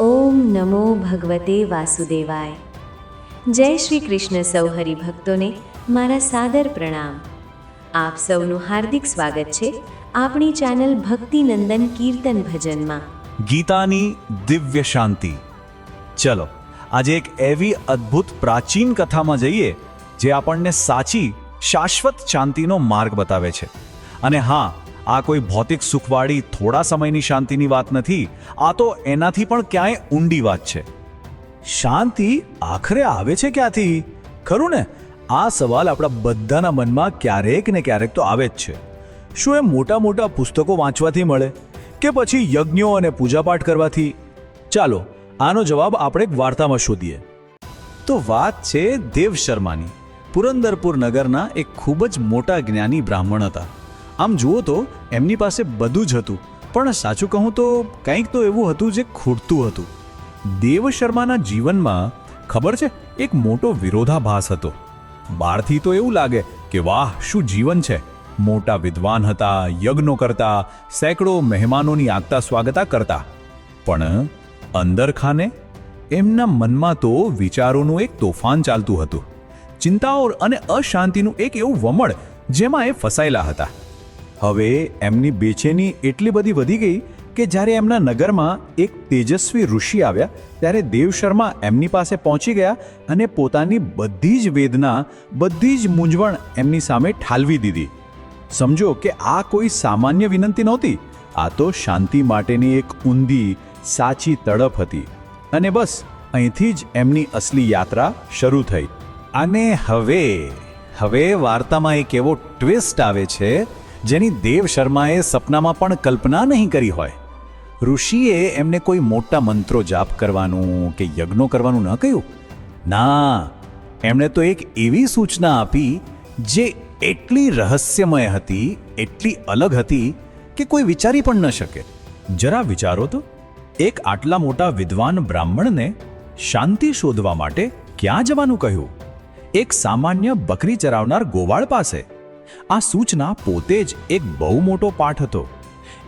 ઓમ નમો ભગવતે વાસુદેવાય. જય શ્રી કૃષ્ણ સૌ હરિભક્તોને મારા સાદર પ્રણામ. આપ સૌનું હાર્દિક સ્વાગત છે આપણી ચેનલ ભક્તિનંદન કીર્તન ભજનમાં. ગીતાની દિવ્ય શાંતિ. ચલો, આજે એક એવી અદ્ભુત પ્રાચીન કથામાં જઈએ જે આપણને સાચી, શાશ્વત શાંતિનો માર્ગ બતાવે છે. અને હા આ કોઈ ભૌતિક સુખવાળી, થોડા સમયની શાંતિની વાત નથી. આ તો એનાથી પણ ક્યાંય ઊંડી વાત છે. શાંતિ આખરે આવે છે ક્યાંથી? ખરું ને? આ સવાલ આપણા બધાના મનમાં ક્યારેક ને ક્યારેક તો આવે જ છે. શું એ મોટા મોટા પુસ્તકો વાંચવાથી મળે? કે પછી યજ્ઞો અને પૂજાપાઠ કરવાથી? ચાલો, આનો જવાબ આપણે એક વાર્તામાં શોધીએ. તો વાત છે દેવ શર્માની. પુરંદરપુર નગરના એક ખૂબ જ મોટા જ્ઞાની બ્રાહ્મણ હતા. આમ જુઓ તો, એમની પાસે બધું જ હતું. પણ સાચું કહું તો, કંઈક તો એવું હતું જે ખૂટતું હતું. દેવ શર્માના જીવનમાં, ખબર છે, એક મોટો વિરોધાભાસ હતો. બહારથી તો એવું લાગે કે, વાહ, શું જીવન છે. મોટા વિદ્વાન હતા, યજ્ઞો કરતા, સેંકડો મહેમાનોની આગતા સ્વાગતા કરતા. પણ અંદર ખાને, એમના મનમાં તો વિચારોનું એક તોફાન ચાલતું હતું. ચિંતાઓ અને અશાંતિનું એક એવું વમળ, જેમાં એ ફસાયેલા હતા. હવે એમની બેચેની એટલી બધી વધી ગઈ કે જ્યારે એમના નગરમાં એક તેજસ્વી ઋષિ આવ્યા, ત્યારે દેવ શર્મા એમની પાસે પહોંચી ગયા અને પોતાની બધી જ વેદના, બધી જ મૂંઝવણ એમની સામે ઠાલવી દીધી. સમજો કે આ કોઈ સામાન્ય વિનંતી નહોતી. આ તો શાંતિ માટેની એક ઊંધી, સાચી તડપ હતી. અને બસ, અહીંથી જ એમની અસલી યાત્રા શરૂ થઈ. અને હવે હવે વાર્તામાં એક એવો ટ્વિસ્ટ આવે છે જેની દેવ શર્માએ સપનામાં પણ કલ્પના નહીં કરી હોય. ઋષિએ એમને કોઈ મોટા મંત્રો જાપ કરવાનું કે યજ્ઞો કરવાનું ન કહ્યું? ના, એમણે તો એક એવી સૂચના આપી જે એટલી રહસ્યમય હતી, એટલી અલગ હતી કે કોઈ વિચારી પણ ન શકે. જરા વિચારો તો. એક આટલા મોટા વિદ્વાન બ્રાહ્મણને શાંતિ શોધવા માટે ક્યાં જવાનું કહ્યું? એક સામાન્ય બકરી ચરાવનાર ગોવાળ પાસે. આ સૂચના પોતે જ એક બહુ મોટો પાઠ હતો.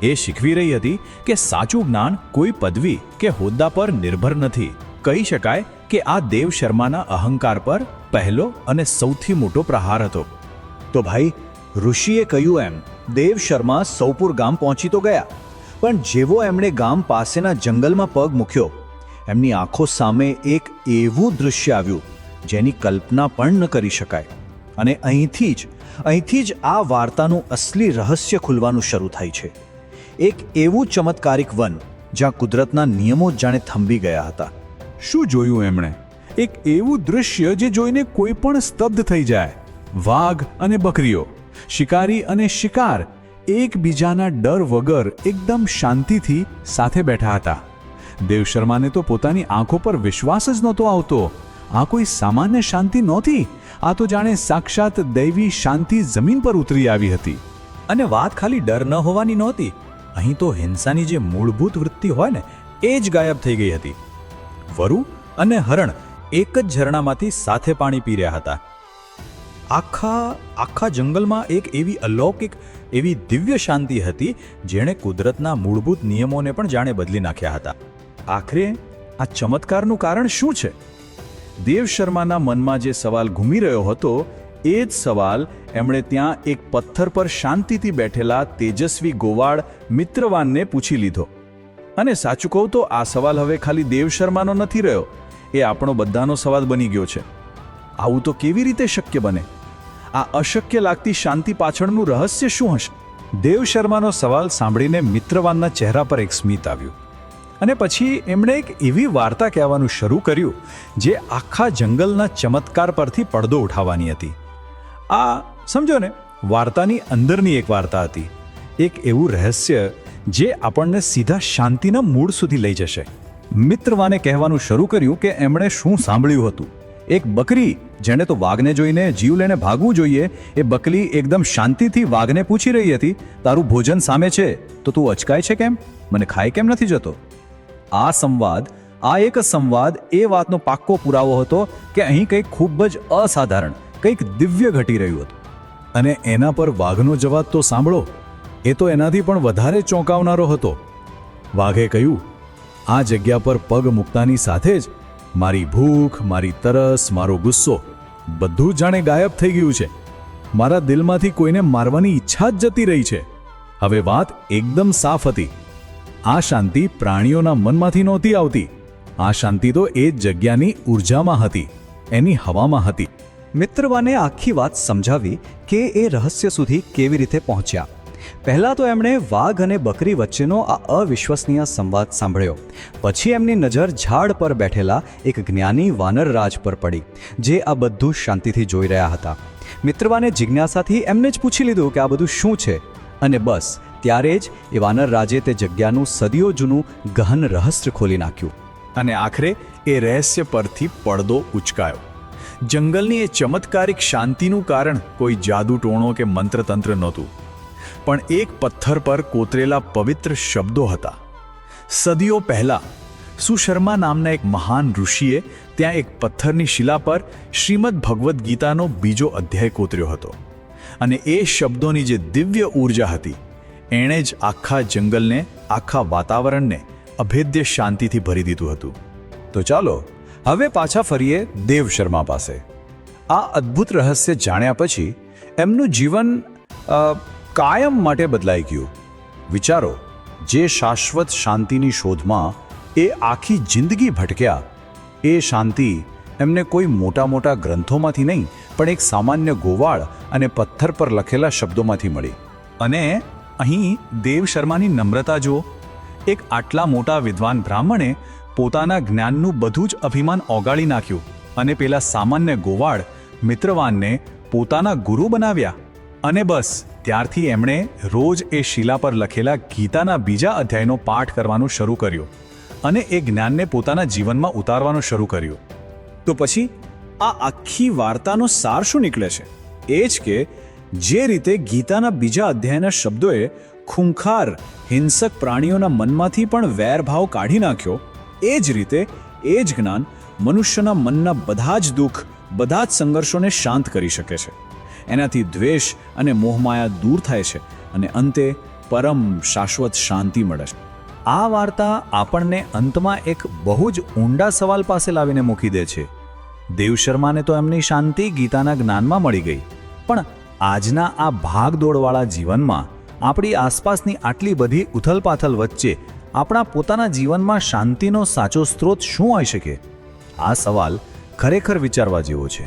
એ શીખવી રહી હતી કે સાચું જ્ઞાન કોઈ પદવી કે હોદ્દા પર નિર્ભર નથી. કહી શકાય કે આ દેવ શર્માના અહંકાર પર પહેલો અને સૌથી મોટો પ્રહાર હતો. તો ભાઈ, ઋષિએ કહ્યું એમ, દેવ શર્મા સૌપુર ગામ પહોંચી તો ગયા, પણ જેવો એમણે ગામ પાસેના જંગલમાં પગ મૂક્યો, એમની આંખો સામે એક એવું દૃશ્ય આવ્યું, જેની કલ્પના પણ ન કરી શકાય. અને અહીંથી જ અહીંથી જ આ વાર્તાનું અસલી રહસ્ય ખુલવાનું શરૂ થાય છે. એક એવું ચમત્કારિક વન જ્યાં કુદરતના નિયમો જાણે થંભી ગયા હતા. શું જોયું એમણે? એક એવું દૃશ્ય જે જોઈને કોઈ પણ સ્તબ્ધ થઈ જાય. વાઘ અને બકરીઓ, શિકારી અને શિકાર એકબીજાના ડર વગર એકદમ શાંતિથી સાથે બેઠા હતા. દેવ શર્માને તો પોતાની આંખો પર વિશ્વાસ જ નહોતો આવતો. આ કોઈ સામાન્ય શાંતિ નહોતી? આ તો જાણે સાક્ષાત દૈવી શાંતિ જમીન પર ઉતરી આવી હતી. અને વાત ખાલી ડર ન હોવાની નહોતી. અહીં તો હિંસાની જે મૂળભૂત વૃત્તિ હોય ને, એ જ ગાયબ થઈ ગઈ હતી. વરુ અને હરણ એક જ ઝરણામાંથી સાથે પાણી પી રહ્યા હતા. આખા આખા જંગલમાં એક એવી અલૌકિક, એવી દિવ્ય શાંતિ હતી, જેણે કુદરતના મૂળભૂત નિયમોને પણ જાણે બદલી નાખ્યા હતા. આખરે આ ચમત્કારનું કારણ શું છે? દેવ શર્માના મનમાં જે સવાલ ઘૂમી રહ્યો હતો, એ જ સવાલ એમણે ત્યાં એક પથ્થર પર શાંતિથી બેઠેલા તેજસ્વી ગોવાળ મિત્રવાનને પૂછી લીધો. અને સાચું કહું તો આ સવાલ હવે ખાલી દેવ શર્માનો નથી રહ્યો. એ આપણો બધાનો સવાલ બની ગયો છે. આવું તો કેવી રીતે શક્ય બને? આ અશક્ય લાગતી શાંતિ પાછળનું રહસ્ય શું હશે? દેવ શર્માનો સવાલ સાંભળીને મિત્રવાનના ચહેરા પર એક સ્મિત આવ્યું. અને પછી એમણે એક એવી વાર્તા કહેવાનું શરૂ કર્યું, જે આખા જંગલના ચમત્કાર પરથી પડદો ઉઠાવવાની હતી. આ, સમજો ને, વાર્તાની અંદરની એક વાર્તા હતી. એક એવું રહસ્ય જે આપણને સીધા શાંતિના મૂળ સુધી લઈ જશે. મિત્રવાને કહેવાનું શરૂ કર્યું કે એમણે શું સાંભળ્યું હતું. એક બકરી, જેણે તો વાઘને જોઈને જીવ લઈને ભાગવું જોઈએ, એ બકરી એકદમ શાંતિથી વાઘને પૂછી રહી હતી, તારું ભોજન સામે છે, તો તું અચકાય છે કેમ? મને ખાય કેમ નથી જતો? આ સંવાદ, આ એક સંવાદ એ વાતનો પાક્કો પુરાવો હતો કે અહીં કંઈક ખૂબ જ અસાધારણ, કંઈક દિવ્ય ઘટી રહ્યું હતું. અને એના પર વાઘનો જવાબ તો સાંભળો. એ તો એનાથી પણ વધારે ચોંકાવનારો હતો. વાઘે કહ્યું, આ જગ્યા પર પગ મૂકતાની સાથે જ મારી ભૂખ, મારી તરસ, મારો ગુસ્સો બધું જાણે ગાયબ થઈ ગયું છે. મારા દિલમાંથી કોઈને મારવાની ઈચ્છા જ જતી રહી છે. હવે વાત એકદમ સાફ હતી. આ શાંતિ પ્રાણીઓના મનમાંથી નહોતી આવતી. આ શાંતિ તો એ જગ્યાની ઉર્જામાં હતી, એની હવામાં હતી. મિત્રવાને આખી વાત સમજાવી કે એ રહસ્ય સુધી કેવી રીતે પહોંચ્યા. પહેલાં તો એમણે વાઘ અને બકરી વચ્ચેનો આ અવિશ્વસનીય સંવાદ સાંભળ્યો. પછી એમની નજર ઝાડ પર બેઠેલા એક જ્ઞાની વાનરરાજ પર પડી, જે આ બધું શાંતિથી જોઈ રહ્યા હતા. મિત્રવાને જિજ્ઞાસાથી એમને જ પૂછી લીધું કે આ બધું શું છે? અને બસ ત્યારે જ એ વાનરરાજે તે જગ્યાનું સદીઓ જૂનું ગહન રહસ્ય ખોલી નાખ્યું અને આખરે એ રહસ્ય પરથી પડદો ઉચકાયો. જંગલની એ ચમત્કારિક શાંતિનું કારણ કોઈ જાદુ ટોણો કે મંત્રતંત્ર નહોતું, પણ એક પથ્થર પર કોતરેલા પવિત્ર શબ્દો હતા. સદીઓ પહેલા, સુશર્મા નામના એક મહાન ઋષિએ ત્યાં એક પથ્થરની શિલા પર શ્રીમદ ભગવદ્ ગીતાનો બીજો અધ્યાય કોતર્યો હતો અને એ શબ્દોની જે દિવ્ય ઊર્જા હતી એણે જ આખા જંગલને, આખા વાતાવરણને અભેદ્ય શાંતિથી ભરી દીધું હતું. તો ચાલો, હવે પાછા ફરીએ દેવ શર્મા પાસે. આ અદ્ભુત રહસ્ય જાણ્યા પછી એમનું જીવન કાયમ માટે બદલાઈ ગયું. વિચારો, જે શાશ્વત શાંતિની શોધમાં એ આખી જિંદગી ભટક્યા, એ શાંતિ એમને કોઈ મોટા મોટા ગ્રંથોમાંથી નહીં, પણ એક સામાન્ય ગોવાળ અને પથ્થર પર લખેલા શબ્દોમાંથી મળી. અને અહીં દેવ શર્માની નમ્રતા જુઓ. એક આટલા મોટા વિદ્વાન બ્રાહ્મણે પોતાના જ્ઞાનનું બધું જ અભિમાન ઓગાળી નાખ્યું અને પેલા સામાન્ય ગોવાળ મિત્રવાનને પોતાના ગુરુ બનાવ્યા. અને બસ, ત્યારથી એમણે રોજ એ શિલા પર લખેલા ગીતાના બીજા અધ્યાયનો પાઠ કરવાનું શરૂ કર્યું અને એ જ્ઞાનને પોતાના જીવનમાં ઉતારવાનું શરૂ કર્યું. તો પછી આ આખી વાર્તાનો સાર શું નીકળે છે? એ જ કે જે રીતે ગીતાના બીજા અધ્યાયના શબ્દોએ ખૂંખાર, હિંસક પ્રાણીઓના મનમાંથી પણ વેરભાવ કાઢી નાખ્યો, એ જ રીતે એ જ જ્ઞાન મનુષ્યના મનના બધા જ દુઃખ, બધા જ સંઘર્ષોને શાંત કરી શકે છે. એનાથી દ્વેષ અને મોહમાયા દૂર થાય છે અને અંતે પરમ શાશ્વત શાંતિ મળે છે. આ વાર્તા આપણને અંતમાં એક બહુ જ ઊંડા સવાલ પાસે લાવીને મૂકી દે છે. દેવ શર્માને તો એમની શાંતિ ગીતાના જ્ઞાનમાં મળી ગઈ. પણ આજના આ ભાગદોડવાળા જીવનમાં આપણી આસપાસની આટલી બધી ઉથલપાથલ વચ્ચે આપણા પોતાના જીવનમાં શાંતિનો સાચો સ્ત્રોત શું હોઈ શકે? આ સવાલ ખરેખર વિચારવા જેવો છે.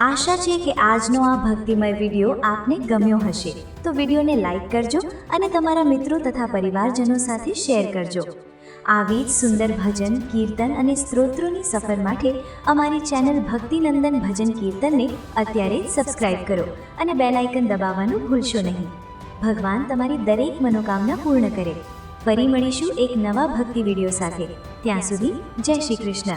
આશા છે કે આજનો આ ભક્તિમય વીડિયો આપને ગમ્યો હશે. તો વિડીયોને લાઈક કરજો અને તમારા મિત્રો તથા પરિવારજનો સાથે શેર કરજો. આવી જ સુંદર ભજન, કીર્તન અને સ્ત્રોત્રોની સફર માટે અમારી ચેનલ ભક્તિનંદન ભજન કીર્તનને અત્યારે સબસ્ક્રાઇબ કરો અને બેલ આઇકન દબાવવાનું ભૂલશો નહીં. ભગવાન તમારી દરેક મનોકામના પૂર્ણ કરે. ફરી મળીશું એક નવા ભક્તિ વીડિયો સાથે. ત્યાં સુધી જય શ્રી કૃષ્ણ.